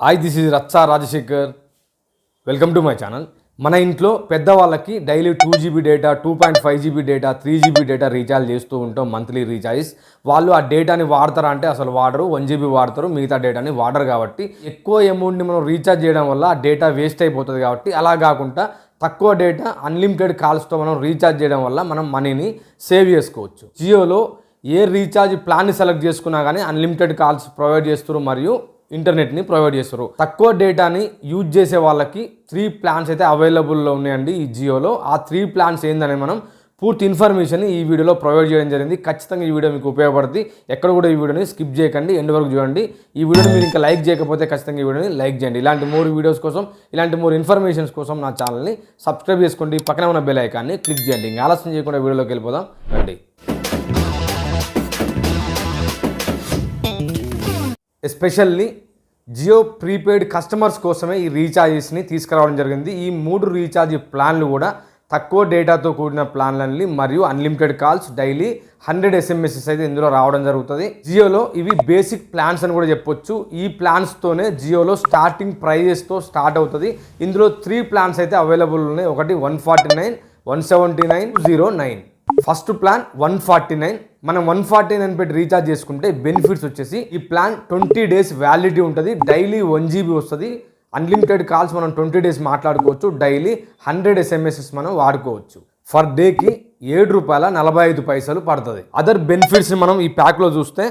Hi this is Ratsa Rajasekhar welcome to my channel మన ఇంట్లో పెద్దవాళ్ళకి daily two GB data two point five GB data three GB data recharge చేస్తూ ఉంటాం monthly recharge వాళ్ళు ఆ డేటాని వాడతారా అంటే అసలు వాడరు వన్ జీబీ వాడతారు మిగతా డేటాని వాడరు కాబట్టి ఎక్కువ అమౌంట్ని మనం రీఛార్జ్ చేయడం వల్ల ఆ డేటా వేస్ట్ అయిపోతుంది కాబట్టి అలా కాకుండా తక్కువ డేటా అన్లిమిటెడ్ కాల్స్తో మనం రీఛార్జ్ చేయడం వల్ల మనం మనీని సేవ్ చేసుకోవచ్చు. జియోలో ఏ రీఛార్జ్ ప్లాన్ని సెలెక్ట్ చేసుకున్నా కానీ అన్లిమిటెడ్ కాల్స్ ప్రొవైడ్ చేస్తారు మరియు ఇంటర్నెట్ని ప్రొవైడ్ చేస్తారు. తక్కువ డేటాని యూజ్ చేసే వాళ్ళకి త్రీ ప్లాన్స్ అయితే అవైలబుల్లో ఉన్నాయండి ఈ జియోలో. ఆ త్రీ ప్లాన్స్ ఏందని మనం పూర్తి ఇన్ఫర్మేషన్ ఈ వీడియోలో ప్రొవైడ్ చేయడం జరిగింది. ఖచ్చితంగా ఈ వీడియో మీకు ఉపయోగపడుతుంది ఎక్కడ కూడా ఈ వీడియోని స్కిప్ చేయకండి. ఎండ్ వరకు చూడండి. ఈ వీడియోని మీరు ఇంకా లైక్ చేయకపోతే ఖచ్చితంగా ఈ వీడియోని లైక్ చేయండి. ఇలాంటి మోర్ వీడియోస్ కోసం ఇలాంటి మోర్ ఇన్ఫర్మేషన్స్ కోసం నా ఛానల్ని సబ్స్క్రైబ్ చేసుకోండి. పక్కన ఉన్న బెల్ ఐకాన్ని క్లిక్ చేయండి. ఇంకా ఆలస్యం చేయకుండా వీడియోలోకి వెళ్ళిపోదాం. రండి. ఎస్పెషల్లీ జియో ప్రీపెయిడ్ కస్టమర్స్ కోసమే ఈ రీఛార్జెస్ని తీసుకురావడం జరిగింది. ఈ మూడు రీఛార్జ్ ప్లాన్లు కూడా తక్కువ డేటాతో కూడిన ప్లాన్లని మరియు unlimited calls daily hundred SMSs అయితే ఇందులో రావడం జరుగుతుంది. జియోలో ఇవి బేసిక్ ప్లాన్స్ అని కూడా చెప్పొచ్చు. ఈ ప్లాన్స్తోనే జియోలో స్టార్టింగ్ ప్రైజెస్తో స్టార్ట్ అవుతుంది. ఇందులో త్రీ ప్లాన్స్ అయితే అవైలబుల్ ఉన్నాయి. ఒకటి one forty nine one seventy nine zero nine. First plan one forty nine. మనం వన్ ఫార్టీ నైన్ పెట్టి రీఛార్జ్ చేసుకుంటే బెనిఫిట్స్ వచ్చేసి ఈ ప్లాన్ ట్వంటీ డేస్ వ్యాలిడిటీ ఉంటుంది. డైలీ వన్ జీబీ వస్తుంది. అన్లిమిటెడ్ కాల్స్ మనం ట్వంటీ డేస్ మాట్లాడుకోవచ్చు. డైలీ హండ్రెడ్ ఎస్ఎంఎస్ఎస్ మనం వాడుకోవచ్చు. ఫర్ డేకి ఏడు రూపాయల నలభై ఐదు పైసలు పడుతుంది. అదర్ బెనిఫిట్స్ని మనం ఈ ప్యాక్లో చూస్తే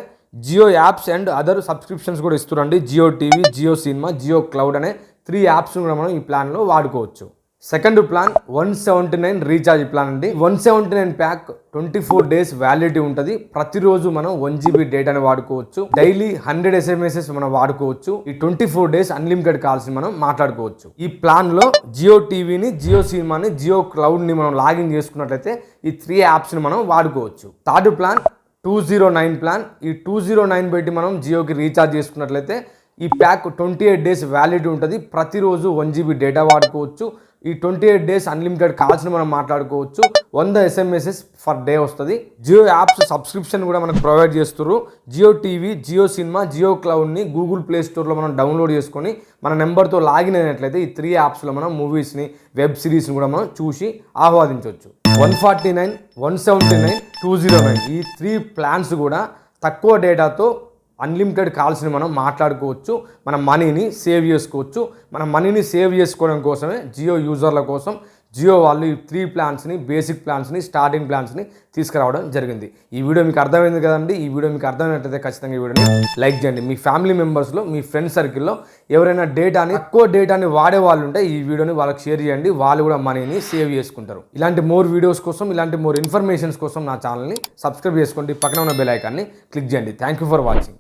Jio apps and other subscriptions కూడా ఇస్తున్నారండి Jio TV Jio cinema Jio cloud అనే త్రీ యాప్స్ కూడా మనం ఈ ప్లాన్లో వాడుకోవచ్చు. Second plan one seventy nine recharge plan అండి. One seventy nine pack twenty four days validity ఉంటుంది. ప్రతిరోజు మనం వన్ జీబీ డేటాని వాడుకోవచ్చు. డైలీ హండ్రెడ్ ఎస్ఎంఎస్ఎస్ మనం వాడుకోవచ్చు. ఈ twenty four days unlimited calls మనం మాట్లాడుకోవచ్చు. ఈ ప్లాన్లో జియో టీవీని జియో సినిమాని జియో క్లౌడ్ని మనం లాగిన్ చేసుకున్నట్లయితే ఈ త్రీ యాప్స్ని మనం వాడుకోవచ్చు. Third plan two zero nine plan ఈ టూ జీరో నైన్ పెట్టి మనం జియోకి రీఛార్జ్ చేసుకున్నట్లయితే ఈ pack twenty eight days validity ఉంటుంది. ప్రతిరోజు వన్ జీబీ డేటా వాడుకోవచ్చు. ఈ ట్వంటీ ఎయిట్ డేస్ అన్లిమిటెడ్ కాల్స్ని మనం మాట్లాడుకోవచ్చు. వంద ఎస్ఎంఎస్ఎస్ ఫర్ డే వస్తుంది. జియో యాప్స్ సబ్స్క్రిప్షన్ కూడా మనకు ప్రొవైడ్ చేస్తున్నారు జియో టీవీ జియో సినిమా జియో క్లౌడ్ని గూగుల్ ప్లే స్టోర్లో మనం డౌన్లోడ్ చేసుకొని మన నెంబర్తో లాగిన్ అయినట్లయితే ఈ త్రీ యాప్స్లో మనం మూవీస్ని వెబ్ సిరీస్ని కూడా మనం చూసి ఆహ్వాదించవచ్చు one forty nine one seventy nine two zero nine ఈ త్రీ ప్లాన్స్ కూడా తక్కువ డేటాతో అన్లిమిటెడ్ కాల్స్ని మనం మాట్లాడుకోవచ్చు మన మనీని సేవ్ చేసుకోవచ్చు. మన మనీని సేవ్ చేసుకోవడం కోసమే జియో యూజర్ల కోసం జియో వాళ్ళు ఈ త్రీ ప్లాన్స్ని బేసిక్ ప్లాన్స్ని స్టార్టింగ్ ప్లాన్స్ని తీసుకురావడం జరిగింది. ఈ వీడియో మీకు అర్థమైంది కదండి. ఈ వీడియో మీకు అర్థమైనట్లయితే ఖచ్చితంగా ఈ వీడియోని లైక్ చేయండి. మీ ఫ్యామిలీ మెంబర్స్లో మీ ఫ్రెండ్ సర్కిల్లో ఎవరైనా డేటాని ఎక్కువ డేటాని వాడే వాళ్ళు ఉంటే ఈ వీడియోని వాళ్ళకి షేర్ చేయండి. వాళ్ళు కూడా మనీని సేవ్ చేసుకుంటారు. ఇలాంటి మోర్ వీడియోస్ కోసం ఇలాంటి మోర్ ఇన్ఫర్మేషన్స్ కోసం నా ఛానల్ని సబ్స్క్రైబ్ చేసుకోండి. పక్కన ఉన్న బెల్ ఐకాన్ని క్లిక్ చేయండి. Thank you for watching